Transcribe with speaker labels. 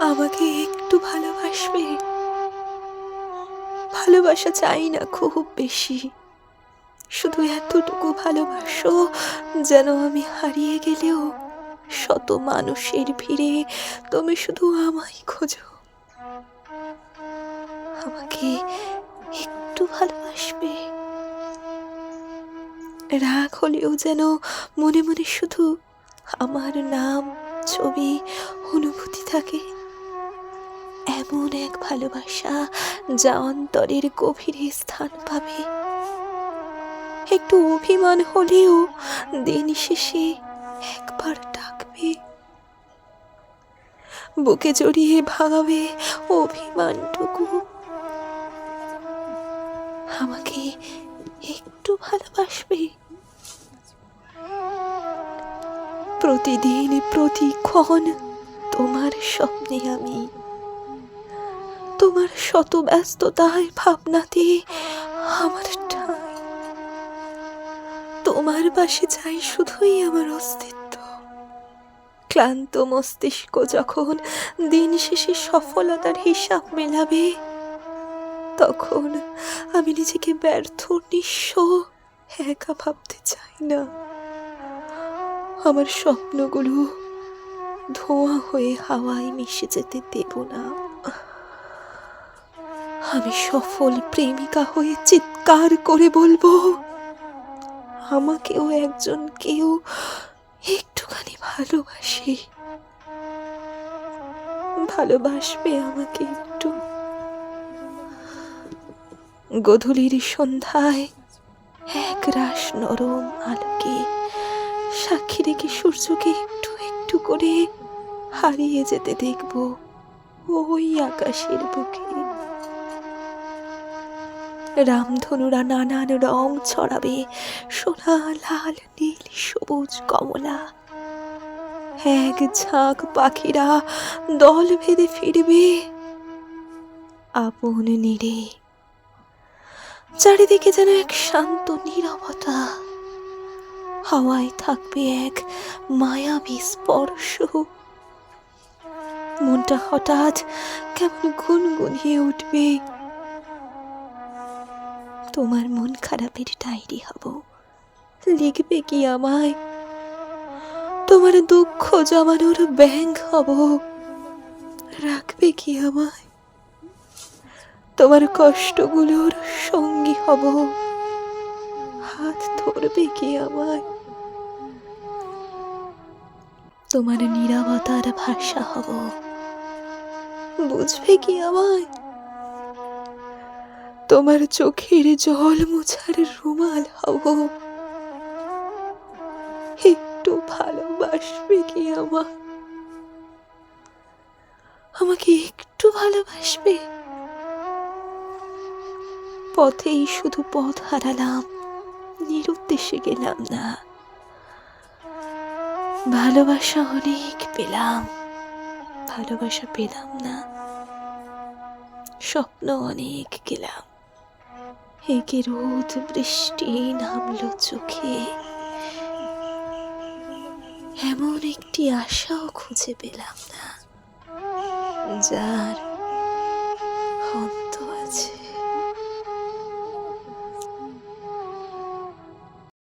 Speaker 1: আমাকে একটু ভালোবাসবে? ভালোবাসা চাই না খুব বেশি। শুধু এতটুকু ভালোবাসো যেন আমি হারিয়ে গেলেও শত মানুষের ভিড়ে তুমি শুধু আমায় খোঁজো। আমাকে একটু ভালোবাসবে। রাগ হলেও যেন মনে মনে শুধু আমার নাম, ছবি, অনুভূতি থাকে। এমন এক ভালোবাসা যা অন্তরের গভীরে স্থান পাবে। একটু অভিমান হলেও দিন শেষে একবার ডাকবে। বুকে জড়িয়ে ভাগাবে অভিমানটুকু। আমাকে একটু ভালোবাসবে। প্রতিদিন, প্রতিক্ষণ তোমার স্বপ্নে আমি তোমার শত ব্যস্ততায় ভাবনাতে আমার ঠাঁই। তোমার পাশে চাই শুধুই আমার অস্তিত্ব। ক্লান্ত মস্তিষ্ক যখন দিন শেষে সফলতার হিসাব মেলাবে, তখন আমি নিজেকে ব্যর্থ, নিঃস্ব, একা ভাবতে চাই না। আমার স্বপ্নগুলো ধোঁয়া হয়ে হাওয়ায় মিশে যেতে দেব না। আমি সফল প্রেমিকা হয়ে চিৎকার করে বলব, আমাকেও একজন কেউ একটুখানি ভালোবাসে। ভালোবাসবে আমাকে একটু। গধূলির সন্ধ্যায় এক রাস নরম আলোকে সাক্ষী রেখে সূর্যকে একটু একটু করে হারিয়ে যেতে দেখব। ওই আকাশের বুকে। রামধনুরা নানান রং ছড়াবে, সোনা, লাল, নীল, সবুজ, কমলা। এক ঝাঁক পাখিরা দল ভেদে ফিরবে আপন নীড়ে চারিদিকে যেন এক শান্ত নীরবতা। হাওয়ায় থাকবে এক মায়াবী স্পর্শ। মনটা হঠাৎ কেমন গুনগুনিয়ে উঠবে। তোমার মন খারাপের ডায়েরি হব। লিখবে কি আমায়? তোমার দুঃখ জমানোর ব্যাংক হব। রাখবে কি আমায়? তোমার কষ্টগুলোর সঙ্গী হব। হাত ধরবে কি আমায়? তোমার নিরাপত্তার ভাষা হব। বুঝবে কি আমায়? তোমার চোখের জল মোছার রুমাল হব। একটু ভালোবাসবে কি আমার আমাকে একটু ভালোবাসবে? পথেই শুধু পথ হারালাম, নিরুদ্দেশে গেলাম না। ভালোবাসা অনেক পেলাম, ভালোবাসা পেলাম না। স্বপ্ন অনেক গেলাম। একে রোদ বৃষ্টি নামলো চোখে। এমন একটি আশাও খুঁজে পেলাম না যার